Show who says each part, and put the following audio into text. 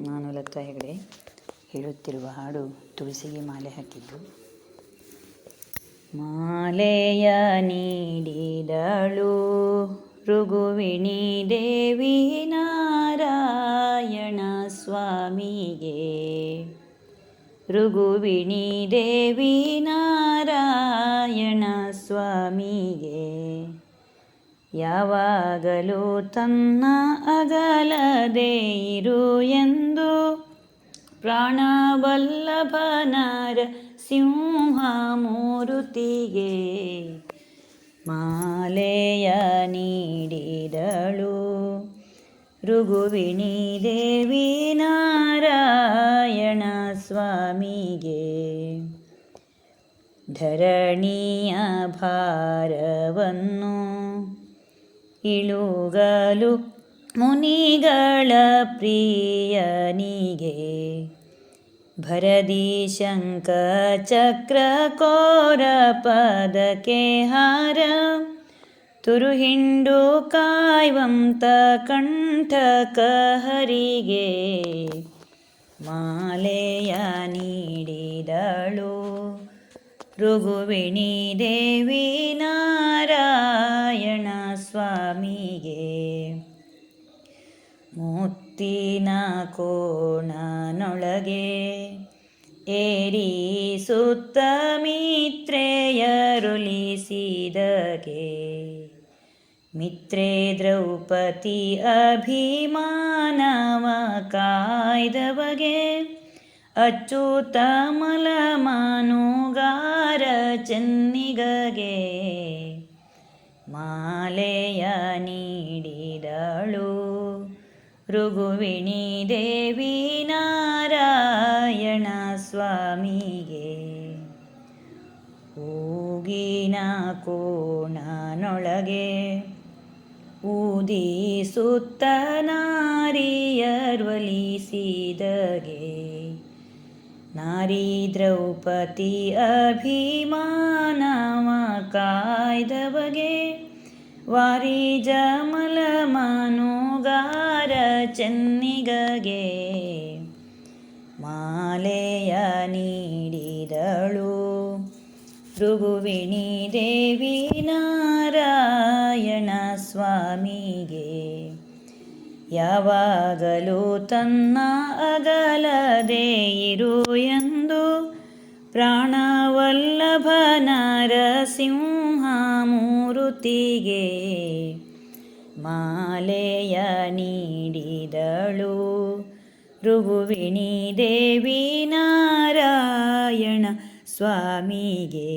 Speaker 1: ನಾನು ಲತಾ ಹೆಗಡೆ ಹೇಳುತ್ತಿರುವ ಹಾಡು ತುಳಸಿಗೆ ಮಾಲೆ ಹಾಕಿದ್ದು. ಮಾಲೆಯ ನೀಡಿದಳು ರುಗುವಿಣಿ ದೇವಿ ನಾರಾಯಣ ಸ್ವಾಮಿಗೆ. ರುಗುವಿಣಿ ದೇವಿ ನಾರಾಯಣ ಸ್ವಾಮಿಗೆ. ಯಾವಾಗಲೂ ತನ್ನ ಅಗಲದೇ ಇರು ಎಂದು ಪ್ರಾಣವಲ್ಲಭನಾರ ಸಿಂಹ ಮೂರುತಿಗೆ ಮಾಲೆಯ ನೀಡಿದಳು. ಋಗುವಿಣಿ ದೇವಿ ನಾರಾಯಣ ಸ್ವಾಮಿಗೆ ಧರಣಿಯ ಭಾರವನ್ನು ಇಳುಗಲು ಮುನಿಗಳ ಪ್ರಿಯನಿಗೆ. ಭರದಿ ಶಂಕ ಚಕ್ರ ಕೋರ ಪದಕ್ಕೆ ಹಾರ ತುರುಹಿಂಡು ಕಾಯ್ವಂತ ಕಂಠಕ ಹರಿಗೆ. ಮಾಲೆಯ ನೀಡಿದಳು ರುಗುವಿಣಿ ದೇವಿ ನಾರಾಯಣ. ಸ್ವಾಮಿಗೆ. ಮುತ್ತಿನ ಕೋಣನೊಳಗೆ ಏರಿ ಸುತ್ತ ಮಿತ್ರೆಯರುಲಿಸಿದಗೆ ಮಿತ್ರೆ ದ್ರೌಪದಿ ಅಭಿಮಾನವ ಕಾಯ್ದವಗೆ ಅಚ್ಚುತ ಮಲಮಾನುಗಾರ ಚೆನ್ನಿಗಗೆ. ಮಾಲೆಯ ನೀಡಿದಳು. ರುಗುವಿಣಿ ದೇವಿ ನಾರಾಯಣ ಸ್ವಾಮಿಗೆ ಹೋಗಿನ ಕೋಣನೊಳಗೆ ಊದಿ ಸುತ್ತ ನಾರಿ ದ್ರೌಪದಿ ಅಭಿಮಾನವ ಕಾಯ್ದವಗೆ ವಾರಿ ಜಮಲ ಮನುಗಾರ ಚೆನ್ನಿಗಗೆ ಮಾಲೆಯ ನೀಡಿದಳು ಋಗುವಿಣಿ ದೇವಿ ನಾರಾಯಣ ಸ್ವಾಮಿಗೆ ಯಾವಾಗಲೂ ತನ್ನ ಅಗಲದೇ ಇರು ಎಂದು ಪ್ರಾಣವಲ್ಲಭ ನರಸಿಂಹಮೂರುತಿಗೆ ಮಾಲೆಯ ನೀಡಿದಳು. ರುಗುವಿಣಿ ದೇವಿ ನಾರಾಯಣ ಸ್ವಾಮಿಗೆ